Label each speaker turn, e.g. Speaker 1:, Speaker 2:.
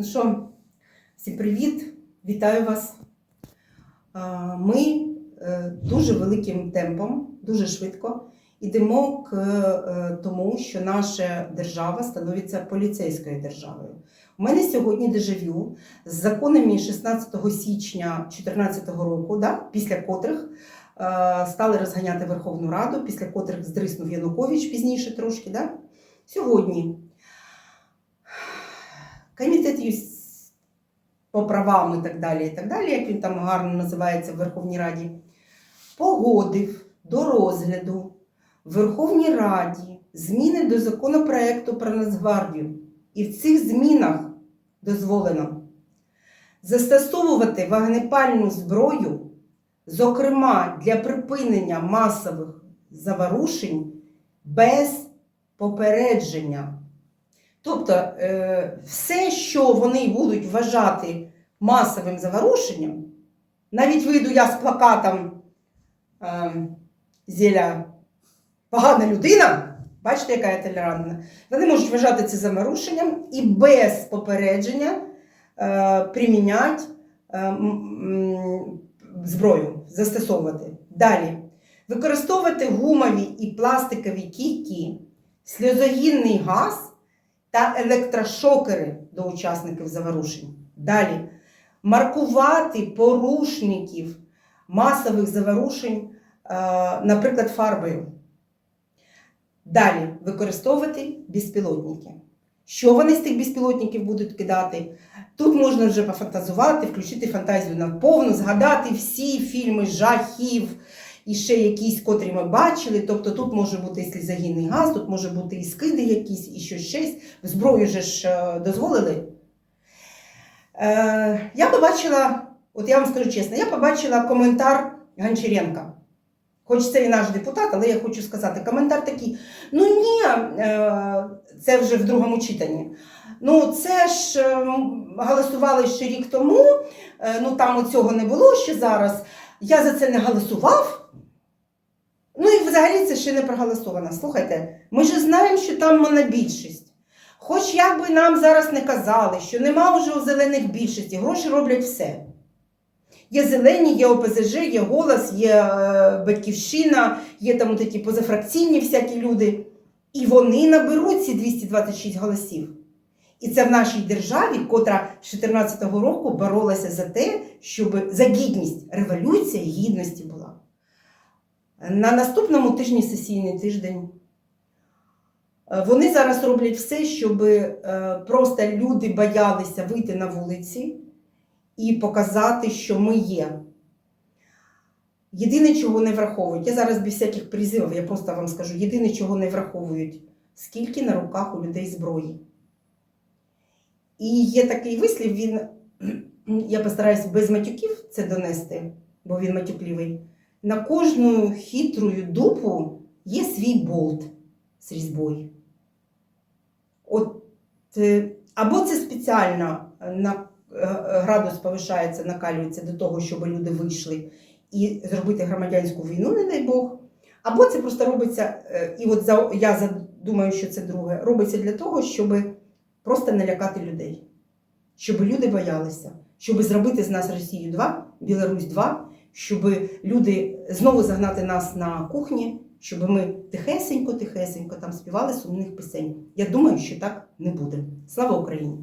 Speaker 1: Ну що, всім привіт, вітаю вас. Ми е, дуже великим темпом, дуже швидко йдемо к е, тому, що наша держава становиться поліцейською державою. У мене сьогодні дежавю з законами 16 січня 2014 року, да, після котрих е, стали розганяти Верховну Раду, після котрих здриснув Янукович пізніше трошки. Да? Сьогодні комітет юс- по правам і так далі, і так далі, як він там гарно називається в Верховній Раді, погодив до розгляду в Верховній Раді зміни до законопроекту про Нацгвардію. І в цих змінах дозволено застосовувати вогнепальну зброю, зокрема для припинення масових заворушень без попередження. Тобто е, все, що вони будуть вважати масовим заворушенням, навіть вийду я з плакатом е, Зеля погана людина, бачите, яка я толерантна, вони можуть вважати це заворушенням і без попередження е, приміняти е, зброю, застосовувати. Далі. Використовувати гумові і пластикові кійки, сльозогінний газ та електрошокери до учасників заворушень. Далі маркувати порушників масових заворушень, е, наприклад, фарбою. Далі використовувати безпілотники. Що вони з тих безпілотників будуть кидати? Тут можна вже пофантазувати, включити фантазію на повну, згадати всі фільми жахів і ще якісь, котрі ми бачили. Тобто тут може бути і слізогінний газ, тут може бути і скиди якісь, і щось щось. Зброю же ж е, дозволили. Е, я побачила, от я вам скажу чесно, я побачила коментар Гончаренка. Хоч це і наш депутат, але я хочу сказати, коментар такий: ну ні, е, це вже в другому читанні. Ну, це ж е, голосували ще рік тому, е, ну там цього не було ще зараз. Я за це не голосував. Ну і взагалі це ще не проголосовано. Слухайте, ми ж знаємо, що там монобільшість. Хоч як би нам зараз не казали, що нема вже у зелених більшості, гроші роблять все. Є зелені, є ОПЗЖ, є голос, є е, батьківщина, є там такі позафракційні всякі люди. І вони наберуть ці 226 голосів. І це в нашій державі, котра з 2014 року боролася за те, щоб за гідність революція гідності була. На наступному тижні сесійний тиждень. е, Вони зараз роблять все, щоб е, просто люди боялися вийти на вулиці і показати, що ми є. Єдине, чого не враховують, я зараз без всяких призивів, я просто вам скажу, єдине, чого не враховують, скільки на руках у людей зброї. І є такий вислів, він, я постараюсь без матюків це донести, бо він матюкливий. На кожну хитрую дупу є свій болт з різьбою. От, е, або це спеціально на е, градус повишається, накалюється до того, щоб люди вийшли і зробити громадянську війну, не дай Бог. Або це просто робиться, е, і от я думаю, що це друге, робиться для того, щоб просто налякати людей, щоб люди боялися, щоб зробити з нас Росію 2, Білорусь 2, щоб люди знову загнати нас на кухні, щоб ми тихесенько, тихесенько там співали сумних пісень. Я думаю, що так не буде. Слава Україні!